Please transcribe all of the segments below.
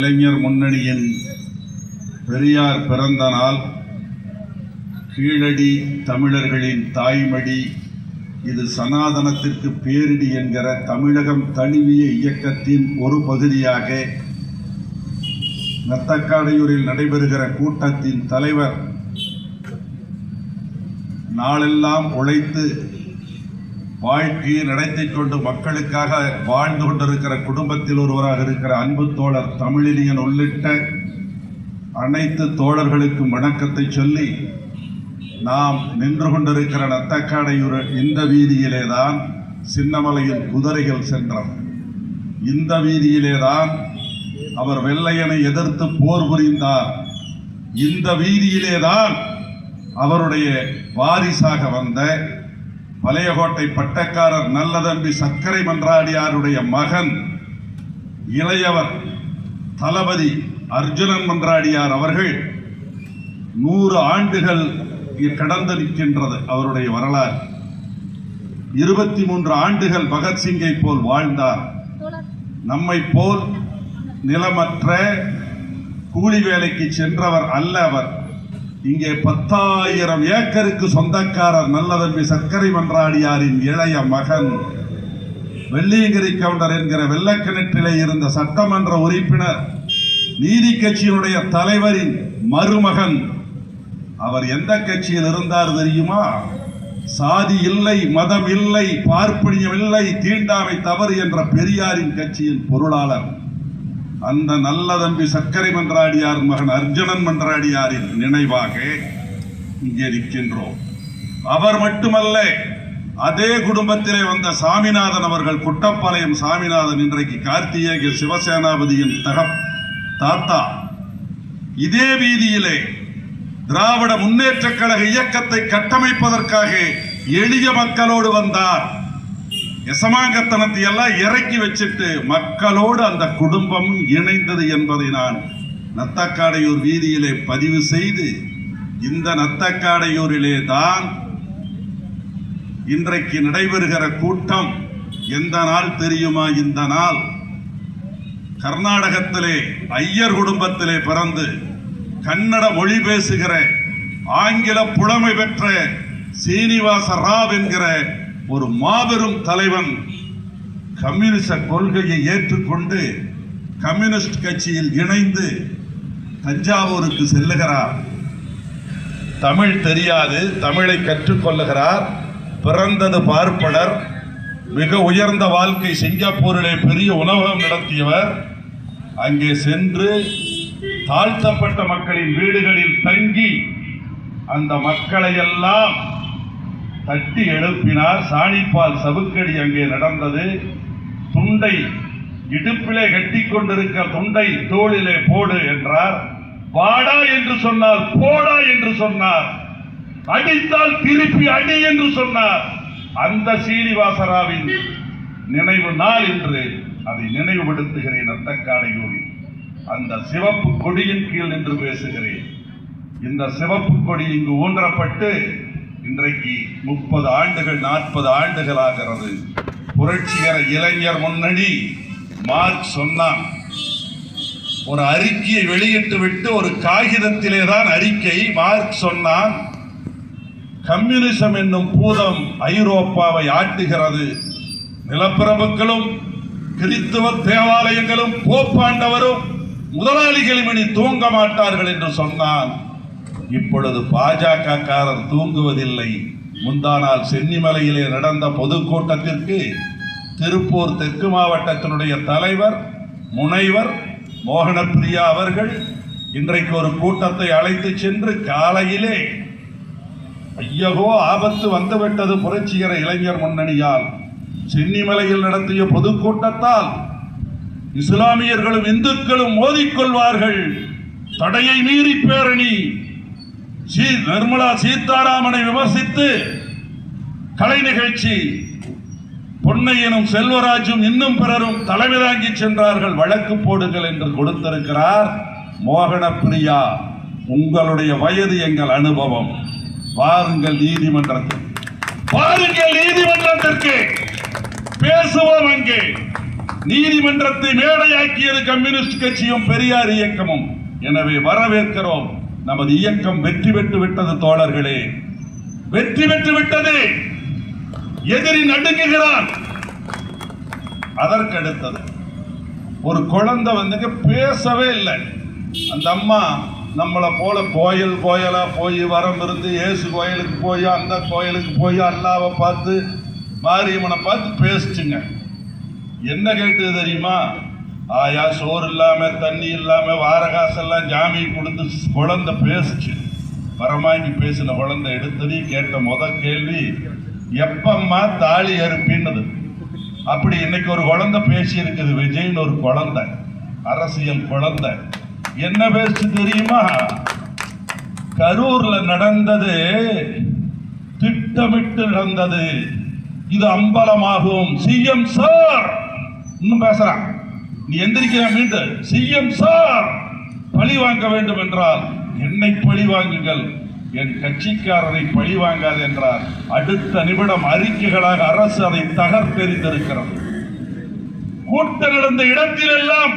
இளைஞர் முன்னணியின் பெரியார் பிறந்த நாள் கீழடி தமிழர்களின் தாய்மடி இது சனாதனத்திற்கு பேரிடி என்கிற தமிழகம் தழுவிய இயக்கத்தின் ஒரு பகுதியாக நத்தக்காடையூரில் நடைபெறுகிற கூட்டத்தின் தலைவர் நாளெல்லாம் உழைத்து வாழ்க்கையை நடத்தி கொண்டு மக்களுக்காக வாழ்ந்து கொண்டிருக்கிற குடும்பத்தில் ஒருவராக இருக்கிற அன்பு தோழர் தமிழினியன் உள்ளிட்ட அனைத்து தோழர்களுக்கும் வணக்கத்தை சொல்லி நாம் நின்று கொண்டிருக்கிற நத்தக்காடையூர் இந்த வீதியிலே தான் சின்னமலையில் குதிரைகள் சென்றார் இந்த வீதியிலே தான் அவர் வெள்ளையனை எதிர்த்து போர் புரிந்தார். இந்த வீதியிலே தான் அவருடைய வாரிசாக வந்த பழையகோட்டை பட்டக்காரர் நல்லதம்பி சர்க்கரை மன்றாடியாருடைய மகன் இளையவர் தளபதி அர்ஜுனன் மன்றாடியார் அவர்கள் நூறு ஆண்டுகள் கடந்து நிற்கின்றது அவருடைய வரலாறு. இருபத்தி மூன்று ஆண்டுகள் பகத்சிங்கை போல் வாழ்ந்தார். நம்மை போல் நிலமற்ற கூலி வேலைக்கு சென்றவர் அல்ல அவர். இங்கே பத்தாயிரம் ஏக்கருக்கு சொந்தக்காரர் நல்லதம்பி சர்க்கரை மன்றாடியாரின் இளைய மகன். வெள்ளியங்கிரி கவுண்டர் என்கிற வெள்ளக்கிணற்றிலே இருந்த சட்டமன்ற உறுப்பினர் நீதி கட்சியினுடைய தலைவரின் மருமகன். அவர் எந்த கட்சியில் இருந்தார் தெரியுமா? சாதி இல்லை மதம் இல்லை பார்ப்பனியம் இல்லை தீண்டாமை தவறு என்ற பெரியாரின் கட்சியின் பொருளாளர். அந்த நல்ல தம்பி சர்க்கரை மன்றாடியார் மகன் அர்ஜுனன் மன்றாடியாரின் நினைவாக இங்கே நிற்கின்றோம். அவர் மட்டுமல்ல அதே குடும்பத்திலே வந்த சாமிநாதன் அவர்கள் குட்டப்பாளையம் சாமிநாதன் இன்றைக்கு கார்த்திகேய சிவசேனாபதியின் தகப் தாத்தா. இதே வீதியிலே திராவிட முன்னேற்ற கழக இயக்கத்தை கட்டமைப்பதற்காக எளிய மக்களோடு வந்தார். எசமாங்கத்தனத்தை எல்லாம் இறக்கி வச்சுட்டு மக்களோடு அந்த குடும்பம் இணைந்தது என்பதை நான் நத்தக்காடையூர் வீதியிலே பதிவு செய்து இந்த நத்தக்காடையூரிலே தான் இன்றைக்கு நடைபெறுகிற கூட்டம் எந்த நாள் தெரியுமா? இந்த நாள் கர்நாடகத்திலே ஐயர் குடும்பத்திலே பிறந்து கன்னட மொழி பேசுகிற ஆங்கில புலமை பெற்ற சீனிவாச ராவ் என்கிற ஒரு மாபெரும் தலைவன் கம்யூனிச கொள்கையை ஏற்றுக்கொண்டு கம்யூனிஸ்ட் கட்சியில் இணைந்து தஞ்சாவூருக்கு செல்லுகிறார். தமிழ் தெரியாது தமிழை கற்றுக்கொள்ளுகிறார். பிறந்தது பார்ப்பனர் மிக உயர்ந்த வாழ்க்கை சிங்கப்பூரிலே பெரிய உணவகம் நடத்தியவர். அங்கே சென்று தாழ்த்தப்பட்ட மக்களின் வீடுகளில் தங்கி அந்த மக்களையெல்லாம் தட்டி எழுப்பினார் சாணிப்பால் சவுக்கடி அங்கே நடந்தது. துண்டை இடுப்பிலே கட்டி கொண்டிருக்க துண்டை தோளிலே போடு என்றார். வாடா என்று சொன்னார் போடா என்று சொன்னார். அடித்தால் திருப்பி அடி என்று சொன்னார். அந்த சீனிவாசராவின் நினைவு நாள் என்று அதை நினைவுபடுத்துகிறேன் அத்தக்காடையூரில் அந்த சிவப்பு கொடியின் கீழ் நின்று பேசுகிறேன். இந்த சிவப்பு கொடி இங்கு ஊன்றப்பட்டு இன்றைக்கு முப்பது ஆண்டுகள் நாற்பது ஆண்டுகள் ஆகிறது புரட்சிகர இளைஞர் முன்னணி மார்க் சொன்னான் ஒரு அறிக்கையை வெளியிட்டு விட்டு ஒரு காகிதத்திலே தான் அறிக்கை. மார்க் சொன்னான் கம்யூனிசம் என்னும் பூதம் ஐரோப்பாவை ஆட்டுகிறது. நிலப்பிரபுக்களும் கிறித்துவ தேவாலயங்களும் போப்பாண்டவரும் முதலாளிகளும் இனி தூங்க மாட்டார்கள் என்று சொன்னான். இப்பொழுது பாஜகக்காரர் தூங்குவதில்லை. முந்தானால் சென்னிமலையிலே நடந்த பொதுக்கூட்டத்திற்கு திருப்பூர் தெற்கு மாவட்டத்தினுடைய தலைவர் முனைவர் மோகனப்பிரியா அவர்கள் இன்றைக்கு ஒரு கூட்டத்தை அழைத்து சென்று காலையிலே ஐயகோ ஆபத்து வந்துவிட்டது புரட்சிகர இளைஞர் முன்னணியால். சென்னிமலையில் நடத்திய பொதுக்கூட்டத்தால் இஸ்லாமியர்களும் இந்துக்களும் மோதிக்கொள்வார்கள். தடையை மீறி பேரணி. ஸ்ரீ நிர்மலா சீதாராமனை விமர்சித்து கலை நிகழ்ச்சி பொன்னையனும் செல்வராஜும் இன்னும் பிறரும் தலைமை தாங்கி சென்றார்கள் வழக்கு போடுங்கள் என்று கொடுத்திருக்கிறார் மோகன பிரியா உங்களுடைய வயது எங்கள் அனுபவம். வாருங்கள் நீதிமன்றத்தில். வாருங்கள் நீதிமன்றத்திற்கு. பேசுவோம் அங்கே. நீதிமன்றத்தை மேடையாக்கியது கம்யூனிஸ்ட் கட்சியும் பெரியார் இயக்கமும். எனவே வரவேற்கிறோம். நமது இயக்கம் வெற்றி பெற்று விட்டது தோழர்களே. வெற்றி பெற்று விட்டது. எதிரி நடுங்குகிறான் அதற்கு அடுத்தது ஒரு குழந்தை வந்துங்க பேசவே இல்லை. அந்த அம்மா நம்மளை போல கோயில் கோயிலா போய் வரம் இருந்து இயேசு கோயிலுக்கு போய் அந்த கோயிலுக்கு போய் அல்லாவை பார்த்து மாரியம்மனை பார்த்து பேசிச்சுங்க. என்ன கேட்டது தெரியுமா? ஆயா சோறு இல்லாம தண்ணி இல்லாம வார காசெல்லாம் ஜாமி கொடுத்து குழந்தை பேசுச்சு. பரமாங்கி பேசின குழந்தை எடுத்ததையும் கேட்ட முத கேள்வி எப்பம்மா தாலி அறுப்பின்னது அப்படி இன்னைக்கு ஒரு குழந்தை பேசி இருக்குது விஜய்னு ஒரு குழந்தை அரசியல் குழந்தை. என்ன பேசு தெரியுமா? கரூர்ல நடந்தது திட்டமிட்டு நடந்தது. இது அம்பலமாகும். சிஎம் சார் இன்னும் பேசுறான் நீ எந்திரிக்கிற மீண்டும். சிஎம் சார் பழி வாங்க வேண்டும் என்றால் என்னை பழி வாங்குங்கள். என் கட்சிக்காரரை பழி வாங்காது என்றார். அடுத்த நிமிடம் அறிக்கைகளாக அரசு அதை தகர்த்தெறிந்திருக்கிறது. கூட்டம் நடந்த இடத்திலெல்லாம்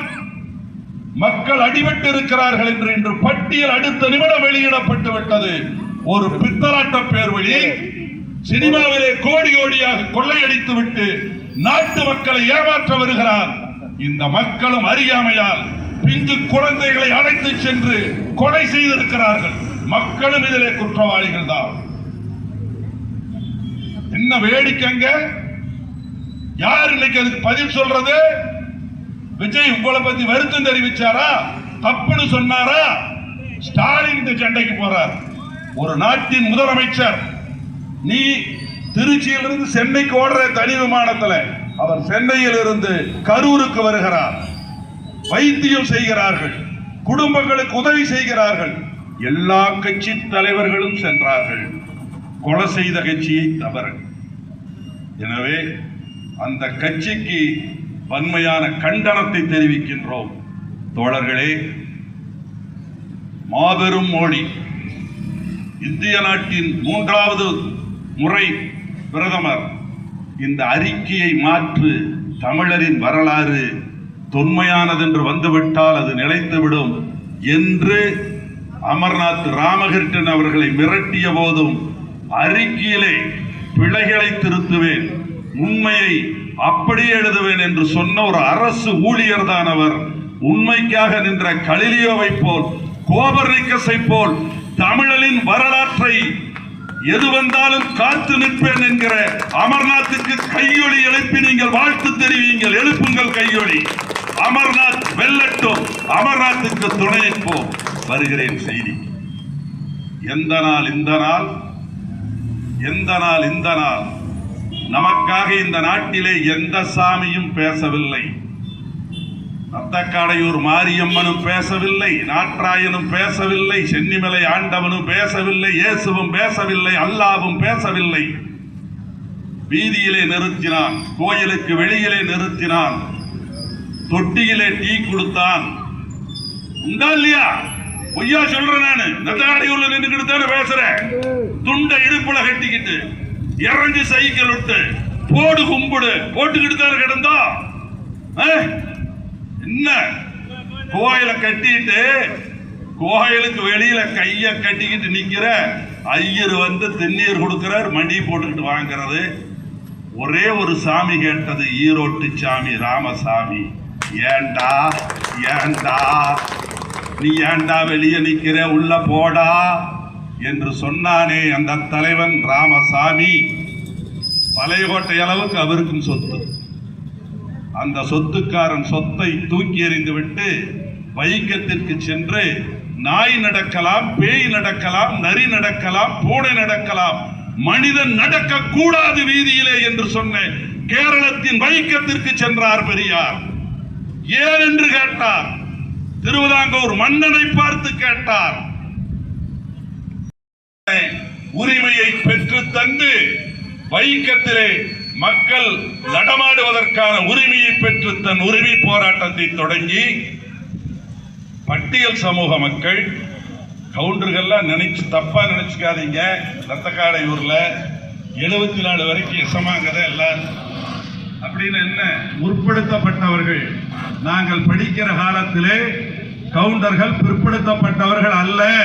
மக்கள் அடிபட்டு இருக்கிறார்கள் என்று இன்று பட்டியல் அடுத்த நிமிடம் வெளியிடப்பட்டு விட்டது. ஒரு பித்தலாட்ட பேர் வழி சினிமாவிலே கோடி கோடியாக கொள்ளையடித்து விட்டு நாட்டு மக்களை ஏமாற்ற வருகிறார். இந்த மக்களும் அறியாமையால் பிஞ்சு குழந்தைகளை அழைத்து சென்று கொலை செய்திருக்கிறார்கள். மக்களும் இதிலே குற்றவாளிகள் தான். என்ன வேடிக்கைங்க யார் இன்னைக்கு அதுக்கு பதில் சொல்றது? விஜய் உங்களை பத்தி வருத்தம் தெரிவிச்சாரா? தப்புன்னு சொன்னாரா? ஸ்டாலின் இந்த சண்டைக்கு போறார். ஒரு நாட்டின் முதலமைச்சர் நீ திருச்சியிலிருந்து சென்னைக்கு ஓடுற தனி விமானத்துல அவர் சென்னையில் இருந்து கரூருக்கு வருகிறார். வைத்தியம் செய்கிறார்கள். குடும்பங்களுக்கு உதவி செய்கிறார்கள். எல்லா கட்சி தலைவர்களும் சென்றார்கள். கொலை செய்த கட்சியை தவறு. எனவே அந்த கட்சிக்கு வன்மையான கண்டனத்தை தெரிவிக்கின்றோம். தோழர்களே மாபெரும் மோடி இந்திய நாட்டின் மூன்றாவது முறை பிரதமர் இந்த அறிக்கையை மாற்று தமிழரின் வரலாறு தொன்மையானதென்று வந்துவிட்டால் அது நிலைத்துவிடும் என்று அமர்நாத் ராமகிருஷ்ணன் அவர்களை மிரட்டிய போதும் அறிக்கையிலே பிழைகளை திருத்துவேன் உண்மையை அப்படியே எழுதுவேன் என்று சொன்ன ஒரு அரசு ஊழியர் தான் அவர். உண்மைக்காக நின்ற கலிலியோவை போல் கோபர்னிக்கஸை போல் தமிழனின் வரலாற்றை எது வந்தாலும் காத்து நிற்பேன் என்கிற அமர்நாத்துக்கு கையொலி எழுப்பி நீங்கள் வாழ்த்து தெரிவிங்கள் எழுப்புங்கள் கையொலி. அமர்நாத் வெல்லட்டும். அமர்நாத்துக்கு துணைப்போம் வருகிறேன் செய்தி. எந்த நாள் இந்த நாள்? எந்த நாள் இந்த நாள்? நமக்காக இந்த நாட்டிலே எந்த சாமியும் பேசவில்லை. அத்தக்காடையூர் மாரியம்மனும் பேசவில்லை நாற்றாயனும் பேசவில்லை சென்னிமலை ஆண்டவனும் பேசவில்லை இயேசுவும் பேசவில்லை அல்லாவும் பேசவில்லை. வீதியிலே நிறுத்தினான் கோயிலுக்கு வெளியிலே நிறுத்தினான் தொட்டியிலே டீ கொடுத்தான். உண்டா இல்லையா? பொய்யா சொல்றேன் நானு. நெத்தக்காடையூர்ல நின்றுக்கிட்டு தானே பேசுறேன் துண்டை இடுப்புல கட்டிக்கிட்டு இறஞ்சி சைக்கிள் விட்டு போடு கும்பிடு போட்டுக்கிட்டு தானே கிடந்தா? ஆ? கோயில கட்டிட்டு கோயிலுக்கு வெளியில கைய கட்டிக்கிட்டு நிக்கிற ஐயர் வந்து திருநீர் கொடுக்கிறார் மணி போட்டுக்கிட்டு வாங்குறது. ஒரே ஒரு சாமி கேட்டது ஈரோட்டு சாமி ராமசாமி. ஏண்டா ஏண்டா? நீ ஏண்டா வெளியே நிக்கிற? உள்ள போடா என்று சொன்னானே அந்த தலைவன் ராமசாமி. பழையகோட்டை அளவுக்கு அவருக்கும் சொத்து. அந்த சொத்துக்காரன் சொத்தை தூக்கி எறிந்துவிட்டு வைக்கத்திற்கு சென்று நாய் நடக்கலாம் பேய் நடக்கலாம் நரி நடக்கலாம் பூனை நடக்கலாம் மனிதன் நடக்க கூடாது வீதியிலே என்று சொன்ன கேரளத்தின் வைக்கத்திற்கு சென்றார் பெரியார். ஏன் என்று கேட்டார். திருவிதாங்கூர் மன்னனை பார்த்து கேட்டார். உரிமையை பெற்று தந்து வைக்கத்திலே மக்கள் நடமாடுவதற்கான உரிமையை பெற்று தன் உரிமை போராட்டத்தை தொடங்கி பட்டியல் சமூக மக்கள் கவுண்டர்கள்லாம் நினைச்சு தப்பா நினைச்சுக்காதீங்க. ரத்தக்காடை ஊர்ல எழுபத்தி நாலு வரைக்கும் எசமாங்கதை எல்லாரும் அப்படின்னு என்ன? முற்படுத்தப்பட்டவர்கள். நாங்கள் படிக்கிற காலத்திலே கவுண்டர்கள் பிற்படுத்தப்பட்டவர்கள் அல்ல.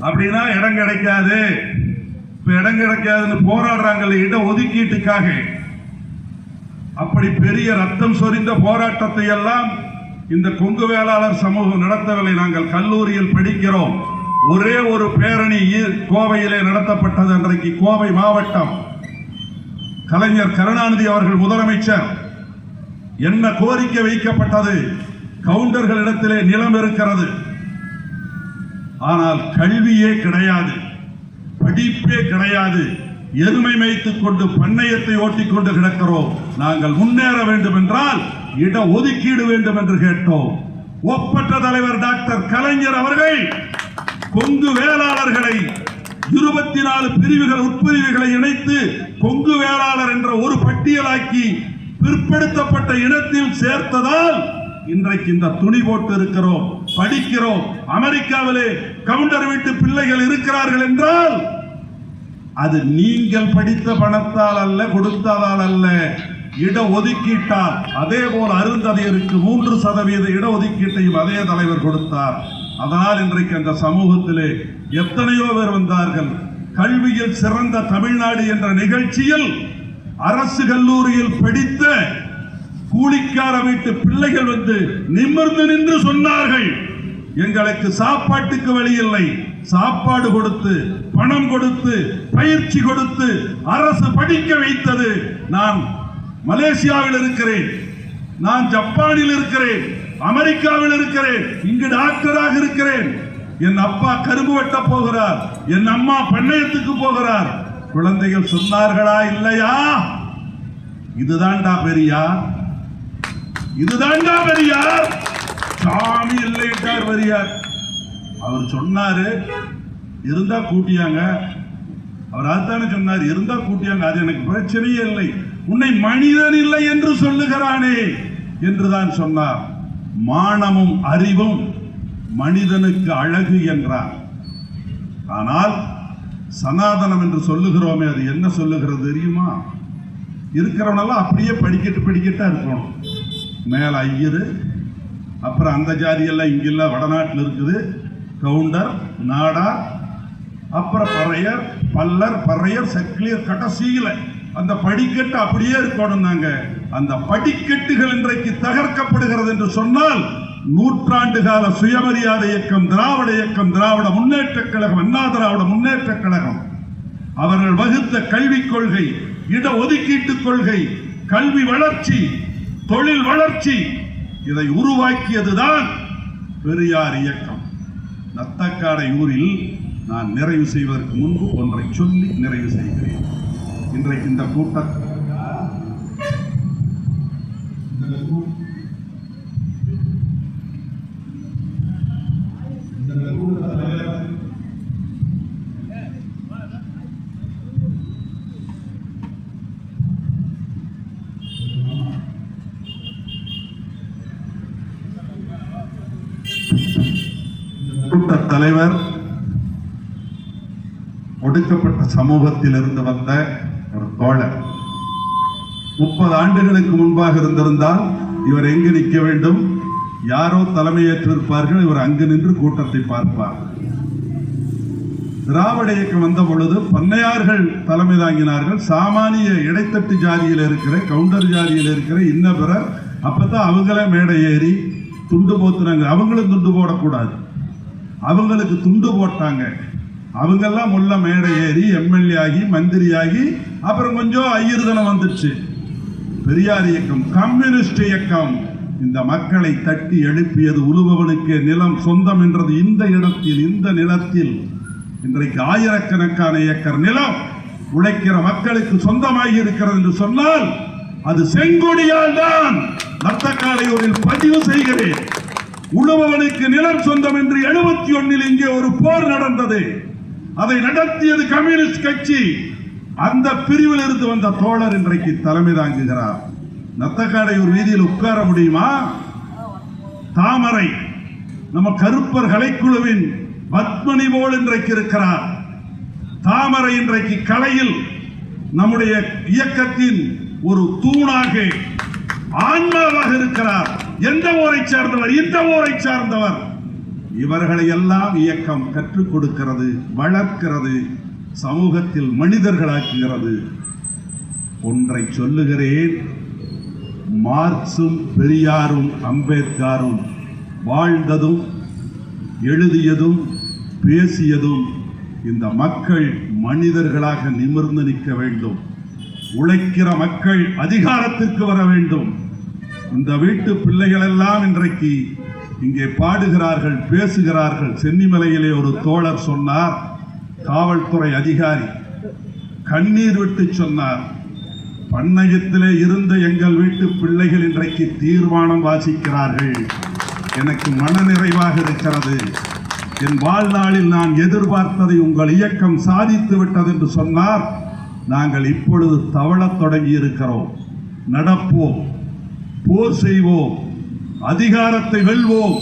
அப்படின்னா இடம் கிடைக்காது. இப்ப இடம் கிடைக்காதுன்னு போராடுறாங்கல்ல இட ஒதுக்கீட்டுக்காக. அப்படி பெரிய ரத்தம் சொரிந்த போராட்டத்தை எல்லாம் இந்த கொங்கு வேளாளர் சமூகம் நடத்தவில்லை. நாங்கள் கல்லூரியில் படிக்கிறோம். ஒரே ஒரு பேரணி கோவையிலே நடத்தப்பட்டது அன்றைக்கு கோவை மாவட்டம். கலைஞர் கருணாநிதி அவர்கள் முதலமைச்சர். என்ன கோரிக்கை வைக்கப்பட்டது? கவுண்டர்களிடத்திலே நிலம் இருக்கிறது. ஆனால் கல்வியே கிடையாது. படிப்பே கிடையாது. எருமை மேய்த்துக் கொண்டு பண்ணையத்தை ஓட்டிக்கொண்டு கிடக்கிறோம். நாங்கள் முன்னேற வேண்டும் என்றால் இட ஒதுக்கீடு வேண்டும் என்று கேட்டோம். ஒப்பற்ற தலைவர் டாக்டர் கலைஞர் அவர்கள் கொங்கு வேளாளர்களை இருபத்தி நாலு பிரிவுகள் உட்பிரிவுகளை இணைத்து கொங்கு வேளாளர் என்ற ஒரு பட்டியலாக்கி பிற்படுத்தப்பட்ட இனத்தில் சேர்த்ததால் இன்றைக்கு இந்த துணி போட்டு இருக்கிறோம் படிக்கிறோம். அமெரிக்காவிலே கவுண்டர் வீட்டு பிள்ளைகள் இருக்கிறார்கள் என்றால் அது நீங்கள் படித்த பணத்தால் அல்ல கொடுத்ததால் அல்ல. இட ஒதுக்கீட்டால் அதே போல் அருந்ததையருக்கு மூன்று சதவீத இட ஒதுக்கீட்டையும் அதே தலைவர் கொடுத்தார். அதனால் இன்றைக்கு அந்த சமூகத்திலே எத்தனையோ பேர் வந்தார்கள். கல்வியில் சிறந்த தமிழ்நாடு என்ற நிகழ்ச்சியில் அரசு கல்லூரியில் படித்த கூலிக்கார வீட்டு பிள்ளைகள் வந்து நிமிர்ந்து நின்று சொன்னார்கள். எங்களுக்கு சாப்பாட்டுக்கு வழி இல்லை. சாப்பாடு கொடுத்து பணம் கொடுத்து பயிற்சி கொடுத்து அரசு படிக்க வைத்தது நான் மலேசியாவில் இருக்கிறேன். நான் ஜப்பானில் இருக்கிறேன். அமெரிக்காவில் இருக்கிறேன். இங்கு டாக்டராக இருக்கிறேன். என் அப்பா கரும்பு வெட்ட போகிறார். என் அம்மா பண்ணையத்துக்கு போகிறார். குழந்தைகள் சொன்னார்களா இல்லையா? இதுதான்டா பெரியார். இதுதான்டா பெரியார். சாமி இல்லைட்டார் பெரியார். அவர் சொன்னார் இருந்தால் கூட்டியாங்க. அவர் அதுதானே சொன்னார் இருந்தால் கூட்டியாங்க அது எனக்கு பிரச்சனையே இல்லை. உன்னை மனிதன் இல்லை என்று சொல்லுகிறானே என்றுதான் சொன்னார். மானமும் அறிவும் மனிதனுக்கு அழகு என்றார் ஆனால் சனாதனம் என்று சொல்லுகிறோமே அது என்ன சொல்லுகிறது தெரியுமா? இருக்கிறவனெல்லாம் அப்படியே படிக்கட்டு படிக்கட்டா இருக்கணும். மேலே ஐயரு அப்புறம் அந்த ஜாதியெல்லாம் இங்கெல்லாம் வடநாட்டில் இருக்குது. கவுண்டர் நாடார் அப்புறம் பறையர் பல்லர் பறையர் செக்லியர் கடைசியில் அந்த படிக்கட்டு அப்படியே இருக்கணும் நாங்க. அந்த படிக்கட்டுகள் இன்றைக்கு தகர்க்கப்படுகிறது என்று சொன்னால் நூற்றாண்டு கால சுயமரியாதை இயக்கம் திராவிட இயக்கம் திராவிட முன்னேற்றக் கழகம் அண்ணா திராவிட முன்னேற்றக் கழகம். அவர்கள் வகுத்த கல்விக் கொள்கை இட ஒதுக்கீட்டு கொள்கை கல்வி வளர்ச்சி தொழில் வளர்ச்சி இதை உருவாக்கியதுதான் பெரியார் இயக்கம். நத்தக்காடை ஊரில் நான் நிறைவு செய்வதற்கு முன்பு ஒன்றை சொல்லி நிறைவு செய்கிறேன். இன்றைக்கு இந்த கூட்டம் தலைவர் ஒடுக்கப்பட்ட சமூகத்தில் இருந்து வந்த ஒரு தோழர். முப்பது ஆண்டுகளுக்கு முன்பாக இருந்திருந்தால் இவர் எங்கு நிற்க வேண்டும்? யாரோ தலைமையேற்றிருப்பார்கள் இவர் அங்கு நின்று கூட்டத்தை பார்ப்பார். திராவிட இயக்கம் வந்த பொழுது பண்ணையார்கள் தலைமை தாங்கினார்கள். சாமானிய இடைத்தட்டு ஜாதியில் இருக்கிற கவுண்டர் ஜாதியில் இருக்கிற இன்ன பிறர் அப்பதான் அவங்களே மேடை ஏறி துண்டு போத்துனாங்க. அவங்களும் துண்டு போடக்கூடாது. அவங்களுக்கு துண்டு போட்டாங்க. அவங்கெல்லாம் முள்ள மேடை ஏறி எம்எல்ஏ ஆகி மந்திரி ஆகி அப்புறம் கொஞ்சம் ஐயர்தனம் வந்துடுச்சு பெரியார் இயக்கம் கம்யூனிஸ்ட் இயக்கம். இந்த மக்களை தட்டி எழுப்பியது உழுபவனுக்கு நிலம் சொந்தம் என்றது இந்த இடத்தில் இந்த நிலத்தில். இன்றைக்கு ஆயிரக்கணக்கான ஏக்கர் நிலம் உழைக்கிற மக்களுக்கு சொந்தமாகி இருக்கிறது என்று சொன்னால் அது செங்கொடியால் தான் நத்தக்காலையூரில் பதிவு செய்கிறேன். உழுபவனுக்கு நிலம் சொந்தம் என்று எழுபத்தி ஒன்னில் இங்கே ஒரு போர் நடந்தது. அதை நடத்தியது கம்யூனிஸ்ட் கட்சி. அந்த பிரிவில் இருந்து வந்த தோழர் இன்றைக்கு தலைமை தாங்குகிறார். நத்தக்காடையூர் வீதியில் உட்கார முடியுமா? தாமரை நம்ம கருப்பர் கலைக்குழுவின் பத்மனி போல் இன்றைக்கு இருக்கிறார். தாமரை இன்றைக்கு கலையில் நம்முடைய இயக்கத்தின் ஒரு தூணாக ஆன்மாவாக இருக்கிறார். எந்த ஊரை சார்ந்தவர் இந்த ஊரை சார்ந்தவர். இவர்களை எல்லாம் இயக்கம் கற்றுக் கொடுக்கிறது வளர்க்கிறது சமூகத்தில் மனிதர்களாக்குகிறது. ஒன்றை சொல்லுகிறேன் மார்க்சும் பெரியாரும் அம்பேத்காரும் வாழ்ந்ததும் எழுதியதும் பேசியதும் இந்த மக்கள் மனிதர்களாக நிமிர்ந்து நிற்க வேண்டும். உழைக்கிற மக்கள் அதிகாரத்திற்கு வர வேண்டும். இந்த வீட்டு பிள்ளைகள் எல்லாம் இன்றைக்கு இங்கே பாடுகிறார்கள் பேசுகிறார்கள். சென்னிமலையிலே ஒரு தோழர் சொன்னார் காவல்துறை அதிகாரி. கண்ணீர் விட்டு சொன்னார் பண்ணையத்திலே இருந்த எங்கள் வீட்டு பிள்ளைகள் இன்றைக்கு தீர்மானம் வாசிக்கிறார்கள். எனக்கு மனநிறைவாக இருக்கிறது. என் வாழ்நாளில் நான் எதிர்பார்த்ததை உங்கள் இயக்கம் சாதித்து விட்டது என்று சொன்னார். நாங்கள் இப்பொழுது தவழத் தொடங்கி இருக்கிறோம் நடப்போம். போர் செய்வோம் அதிகாரத்தை வெல்வோம்.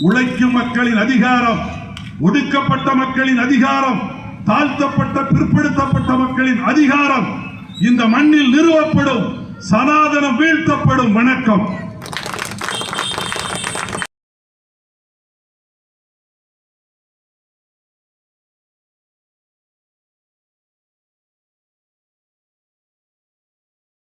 உழைக்கும் மக்களின் அதிகாரம் ஒடுக்கப்பட்ட மக்களின் அதிகாரம் தாழ்த்தப்பட்ட பிற்படுத்தப்பட்ட மக்களின் அதிகாரம். இந்த மண்ணில் நிறுவப்படும் சனாதனம் வீழ்த்தப்படும் வணக்கம்.